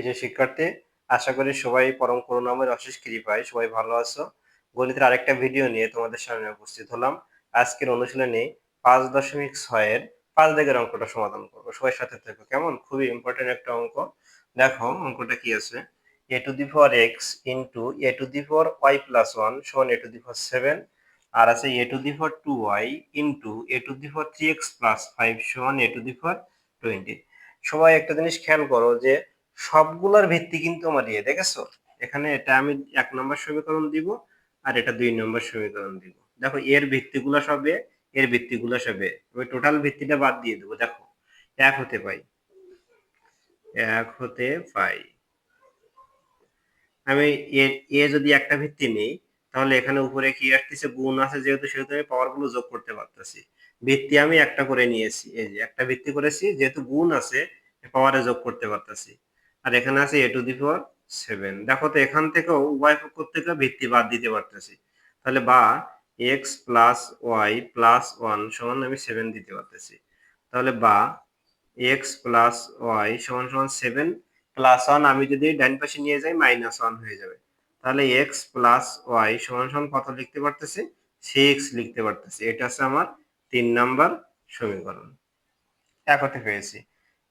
প্রিয় শিক্ষার্থী, আশা করি সবাই পরম করুণাময়ের অশেষ কৃপায় সবাই ভালো আছো। গণিতের আরেকটা ভিডিও নিয়ে তোমাদের সামনে উপস্থিত হলাম। আজকের অনুশীলনে পাঁচ দশমিক ছয়ের পাঁচ দিকের অঙ্কটা সমাধান করব। সবাই সাথে থাকো, কেমন? খুবই ইম্পর্টেন্ট একটা অঙ্ক। দেখো, অঙ্কটা কি আছে? A to the power x into a to the power y plus one সমান a to the power seven আর আছে a to the power two y into a to the power three x plus five সমান a to the power twenty সবাই একটা জিনিস খেয়াল করো যে সবগুলোর ভিত্তি কিন্তু আমার ইয়ে দেখেছ? এখানে এটা আমি এক নম্বর সমীকরণ দিব আর এটা দুই নম্বর সমীকরণ দিব। দেখো, এর ভিত্তিগুলো সবে, এর ভিত্তিগুলো সবে। ওই টোটাল ভিত্তিটা বাদ দিয়ে দেবো, দেখো। এক হতে পাই। এক হতে পাই। আমি এ যদি একটা ভিত্তি নেই, তাহলে এখানে উপরে কি আসতেছে? গুণ আছে, যেহেতু সেহেতু আমি পাওয়ারগুলো যোগ করতে পারতেছি। ভিত্তি আমি একটা করে নিয়েছি, এই যে একটা ভিত্তি করেছি, যেহেতু গুণ আছে পাওয়ারে যোগ করতে পারতেছি। আর এখানে আছে a to the power seven দেখো তো এখান থেকেও উভয় পক্ষ থেকে ভিত্তি বাদ দিতে পারতেছি। তাহলে বা x plus y plus one সমান আমি সেভেন দিতে পারতেছি। তাহলে বা এক্স প্লাস ওয়াই সমান সমান সেভেন প্লাস ওয়ান আমি যদি ডাইন পাশে নিয়ে যাই মাইনাস ওয়ান হয়ে যাবে। তাহলে এক্স প্লাস ওয়াই সমান সমান কত লিখতে পারতেছি? সিক্স লিখতে পারতেছি। এটা হচ্ছে আমার তিন নাম্বার সমীকরণ। এক হতে পেয়েছি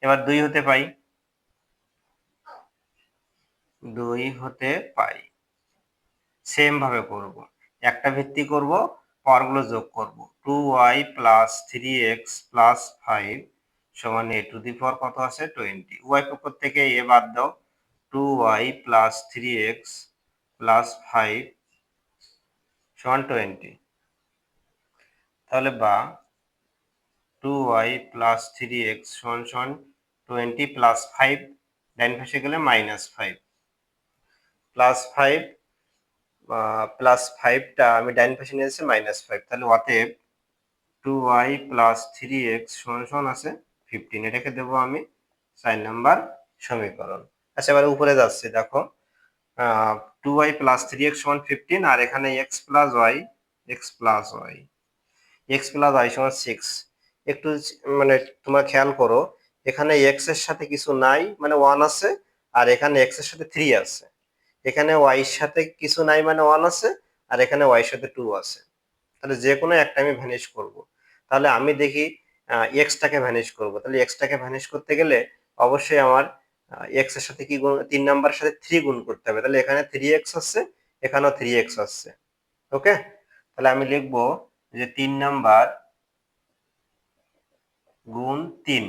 এবার দুই হতে পাই। দুই হতে পাই সেম ভাবে করব। একটা ভিত্তি করব পাওয়ারগুলো যোগ করব। Two y plus three x plus five সমান এ টু দি পাওয়ার কত আছে? টোয়েন্টি ওয়াই পক্ষ থেকে এ বাদ দাও। Two y plus three x plus five সমান টোয়েন্টি তাহলে বা two y plus three x সমান সমান টোয়েন্টি প্লাস ফাইভ ডাইন পাশে গেলে minus five plus five plus ফাইভটা আমি ডাইন পাশে নিয়ে নিয়েছি মাইনাস ফাইভ তাহলে অতএব two y plus three x সমান সমান আছে ফিফটিন এটাকে দেবো আমি চার নাম্বার সমীকরণ। আচ্ছা এবার উপরে যাচ্ছে, দেখো। Two y plus three x সমান ফিফটিন আর এখানে x plus y x plus y x plus y সমান সিক্স একটু মানে তোমার খেয়াল করো, এখানে এক্সের সাথে কিছু নাই মানে ওয়ান আছে, আর এখানে এক্সের সাথে থ্রি আছে। এখানে ওয়াই এর সাথে কিছু নাই মানে ওয়ান আছে, আর এখানে ওয়াই এর সাথে টু আছে। তাহলে যে কোনো একটা আমি ভ্যানিশ করব। তাহলে আমি দেখি এক্সটাকে ভ্যানিশ করব। তাহলে এক্সটাকে ভ্যানিশ করতে গেলে অবশ্যই আমার এক্সের সাথে কি গুণ, তিন নাম্বারের সাথে থ্রি গুণ করতে হবে। তাহলে এখানে থ্রি এক্স আসছে এখানেও থ্রি এক্স আসছে ওকে তাহলে আমি লিখব যে তিন নাম্বার গুণ তিন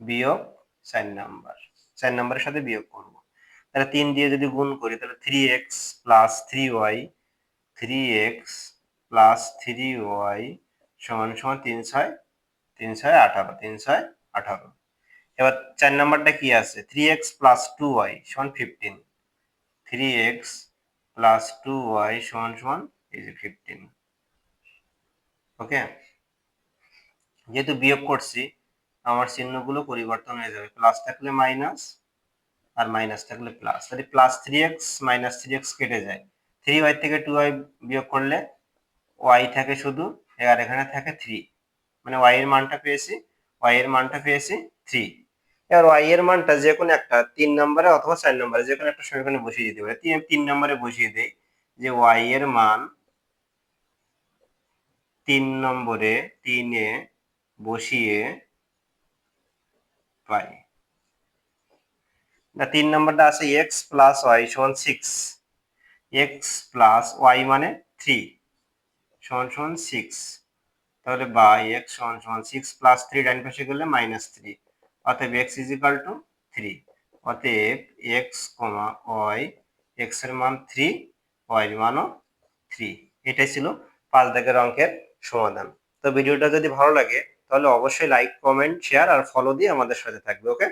বিয়োগ চার নাম্বার। চার নাম্বারের সাথে বিয়োগ করব। তাহলে তিন দিয়ে যদি গুণ করি, তাহলে three x plus three y three x plus three y সমান সমান তিন ছয় তিন ছয় আঠারো, তিন ছয় আঠারো। এবার চার নাম্বারটা কি আছে? Three x plus two y সমান fifteen three x plus two y সমান সমান এই যে ফিফটিন ওকে যেহেতু বিয়োগ করছি, আমার চিহ্নগুলো পরিবর্তন হয়ে যাবে। প্লাস থাকলে মাইনাস আর মাইনাস থাকলে প্লাস তাহলে plus three x minus three x কেটে যায় থ্রি ওয়াই থেকে টু ওয়াই বিয়োগ করলে ওয়াই থাকে শুধু আর এখানে থাকে থ্রি মানে ওয়াই এর মানটা পেয়েছি ওয়াই এর মানটা পেয়েছি থ্রি এবার ওয়াই এর মানটা যে কোনো একটা, তিন নম্বরে অথবা চার নম্বরে, যে কোনো একটা সমীকরণে বসিয়ে দিতে পারে। তিন তিন নম্বরে বসিয়ে দেই যে ওয়াই এর মান তিন নম্বরে তিনে বসিয়ে পাই। না, তিন নম্বরটা আছে এক্স প্লাস ওয়াই সমান সিক্স এক্স প্লাস ওয়াই মানে থ্রি সমান সমান সিক্স তাহলে বা এক্স সমান সমান সিক্স প্লাস থ্রি ডাইন পাশে গেলে মাইনাস থ্রি অতএব x is equal to three অতএব এক্স কমা ওয়াই এক্সের মান থ্রি ওয়াই এর মানও থ্রি এটাই ছিল পাঁচ দাগের অঙ্কের সমাধান। তো ভিডিওটা যদি ভালো লাগে, তাহলে অবশ্যই লাইক কমেন্ট শেয়ার আর ফলো দিয়ে আমাদের সাথে থাকবে ওকে